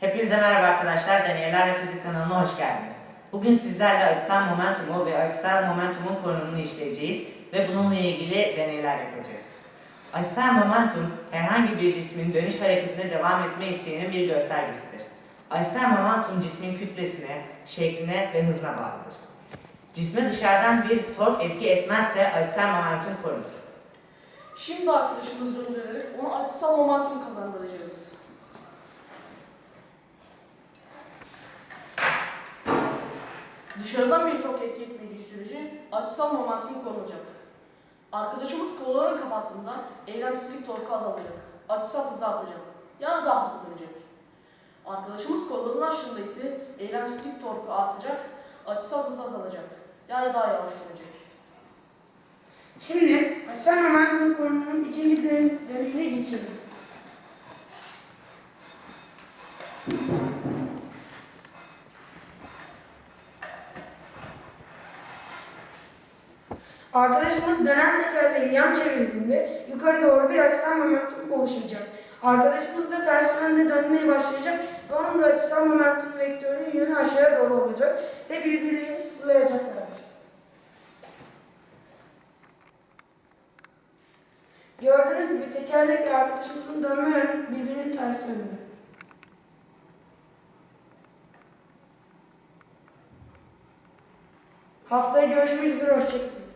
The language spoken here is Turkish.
Hepinize merhaba arkadaşlar. Deneyler ve Fizik kanalına hoş geldiniz. Bugün sizlerle açısal momentumu ve açısal momentumun korunumunu işleyeceğiz ve bununla ilgili deneyler yapacağız. Açısal momentum herhangi bir cismin dönüş hareketine devam etme isteğinin bir göstergesidir. Açısal momentum cismin kütlesine, şekline ve hızına bağlıdır. Cisme dışarıdan bir tork etki etmezse açısal momentum korunur. Şimdi arkadaşımızı döndürerek ona açısal momentum kazandıracağız. Dışarıdan bir tok etki etmediği sürece açısal momentum korunacak. Arkadaşımız kollarını kapattığında eylemsizlik torku azalacak. Açısal hızı artacak. Yani daha hızlı dönecek. Arkadaşımız kollarını açtığında ise eylemsizlik torku artacak. Açısal hızı azalacak. Yani daha yavaş dönecek. Şimdi Hasan Momentum konumunun ikinci den- deneyine geçelim. Arkadaşımız dönen tekerleği yan çevirdiğinde yukarı doğru bir açısal momentum oluşacak. Arkadaşımız da ters yönde dönmeye başlayacak ve onun da açısal momentum vektörü yönü aşağıya doğru olacak ve birbirlerini sıfırlayacaklardır. Gördüğünüz gibi tekerlekle arkadaşımızın dönme yönü birbirinin ters yönünde. Haftaya görüşmek üzere, hoşçakalın.